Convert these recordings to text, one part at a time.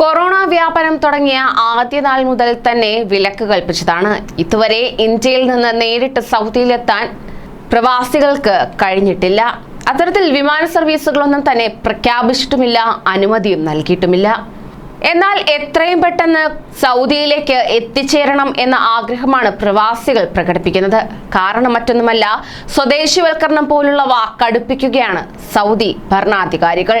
Corona വ്യാപനം തുടങ്ങിയ ആദ്യ നാൾ മുതൽ തന്നെ വിലക്ക് കൽപ്പിച്ചതാണ്. ഇതുവരെ ഇന്ത്യയിൽ നിന്ന് നേരിട്ട് സൗദിയിലെത്താൻ പ്രവാസികൾക്ക് കഴിഞ്ഞിട്ടില്ല. അത്തരത്തിൽ വിമാന സർവീസുകളൊന്നും തന്നെ പ്രഖ്യാപിച്ചിട്ടുമില്ല അനുമതിയും നൽകിയിട്ടുമില്ല. എന്നാൽ എത്രയും പെട്ടെന്ന് സൗദിയിലേക്ക് എത്തിച്ചേരണം എന്ന ആഗ്രഹമാണ് പ്രവാസികൾ പ്രകടിപ്പിക്കുന്നത്. കാരണം മറ്റൊന്നുമല്ല സ്വദേശിവൽക്കരണം പോലുള്ളവ കടുപ്പിക്കുകയാണ് സൗദി ഭരണാധികാരികൾ.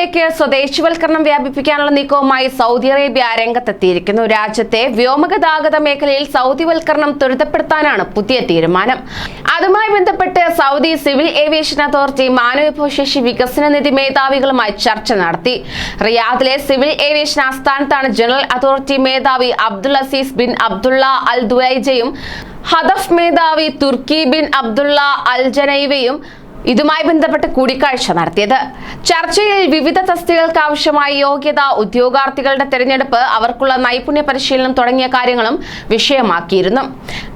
മേഖലകളിലേക്ക് സ്വദേശിവൽക്കരണം വ്യാപിപ്പിക്കാനുള്ള നീക്കവുമായി സൗദി അറേബ്യ രംഗത്തെത്തിയിരിക്കുന്നു. രാജ്യത്തെ വ്യോമഗതാഗത മേഖലയിൽ സൗദിവൽക്കരണം ത്വരിതപ്പെടുത്താനാണ് പുതിയ തീരുമാനം. അതുമായി ബന്ധപ്പെട്ട് സൗദി സിവിൽ ഏവിയേഷൻ അതോറിറ്റി മാനവവിഭവശേഷി വികസന നിധി മേധാവികളുമായി ചർച്ച നടത്തി. റിയാദിലെ സിവിൽ ഏവിയേഷൻ ആസ്ഥാനത്താണ് ജനറൽ അതോറിറ്റി മേധാവി Abdul Aziz bin Abdullah Al ദുവൈജയും Hadaf മേധാവി തുർക്കി ബിൻ അബ്ദുള്ള അൽ ജനൈവയും ഇതുമായി ബന്ധപ്പെട്ട് കൂടിക്കാഴ്ച നടത്തിയത്. ചർച്ചയിൽ വിവിധ തസ്തികൾക്ക് ആവശ്യമായ യോഗ്യത ഉദ്യോഗാർത്ഥികളുടെ തെരഞ്ഞെടുപ്പ് അവർക്കുള്ള നൈപുണ്യ പരിശീലനം തുടങ്ങിയ കാര്യങ്ങളും വിഷയമാക്കിയിരുന്നു.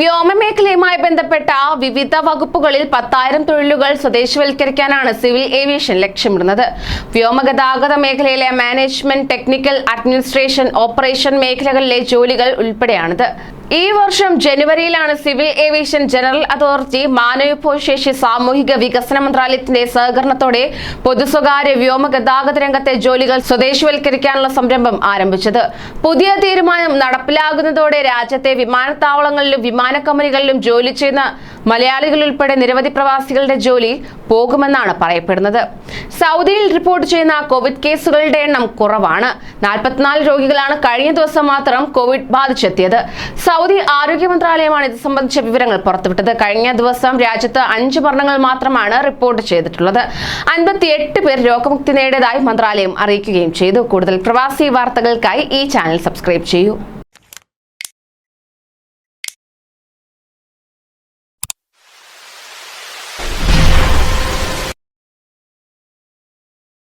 വ്യോമമേഖലയുമായി ബന്ധപ്പെട്ട വിവിധ വകുപ്പുകളിൽ പത്തായിരം തൊഴിലുകൾ സ്വദേശവൽക്കരിക്കാനാണ് സിവിൽ ഏവിയേഷൻ ലക്ഷ്യമിടുന്നത്. വ്യോമഗതാഗത മേഖലയിലെ മാനേജ്മെന്റ് ടെക്നിക്കൽ അഡ്മിനിസ്ട്രേഷൻ ഓപ്പറേഷൻ മേഖലകളിലെ ജോലികൾ ഉൾപ്പെടെയാണിത്. ഈ വർഷം ജനുവരിയിലാണ് സിവിൽ ഏവിയേഷൻ ജനറൽ അതോറിറ്റി മാനവവിഭവശേഷി സാമൂഹിക വികസന മന്ത്രാലയത്തിന്റെ സഹകരണത്തോടെ പൊതു സ്വകാര്യ വ്യോമ ഗതാഗത രംഗത്തെ ജോലികൾ സ്വദേശിവൽക്കരിക്കാനുള്ള സംരംഭം ആരംഭിച്ചത്. പുതിയ തീരുമാനം നടപ്പിലാകുന്നതോടെ രാജ്യത്തെ വിമാനത്താവളങ്ങളിലും വിമാന കമ്പനികളിലും ജോലി ചെയ്യുന്ന മലയാളികൾ ഉൾപ്പെടെ നിരവധി പ്രവാസികളുടെ ജോലി പോകുമെന്നാണ് പറയപ്പെടുന്നത്. സൗദിയിൽ റിപ്പോർട്ട് ചെയ്യുന്ന കോവിഡ് കേസുകളുടെ എണ്ണം കുറവാണ്. നാൽപ്പത്തിനാല് രോഗികളാണ് കഴിഞ്ഞ ദിവസം മാത്രം കോവിഡ് ബാധിച്ചെത്തിയത്. സൗദി ആരോഗ്യ മന്ത്രാലയമാണ് ഇത് സംബന്ധിച്ച വിവരങ്ങൾ പുറത്തുവിട്ടത്. കഴിഞ്ഞ ദിവസം രാജ്യത്ത് അഞ്ച് മരണങ്ങൾ മാത്രമാണ് റിപ്പോർട്ട് ചെയ്തിട്ടുള്ളത്. അൻപത്തിയെട്ട് പേർ രോഗമുക്തി നേടിയതായി മന്ത്രാലയം അറിയിക്കുകയും ചെയ്തു. കൂടുതൽ പ്രവാസി വാർത്തകൾക്കായി ഈ ചാനൽ സബ്സ്ക്രൈബ് ചെയ്യൂ.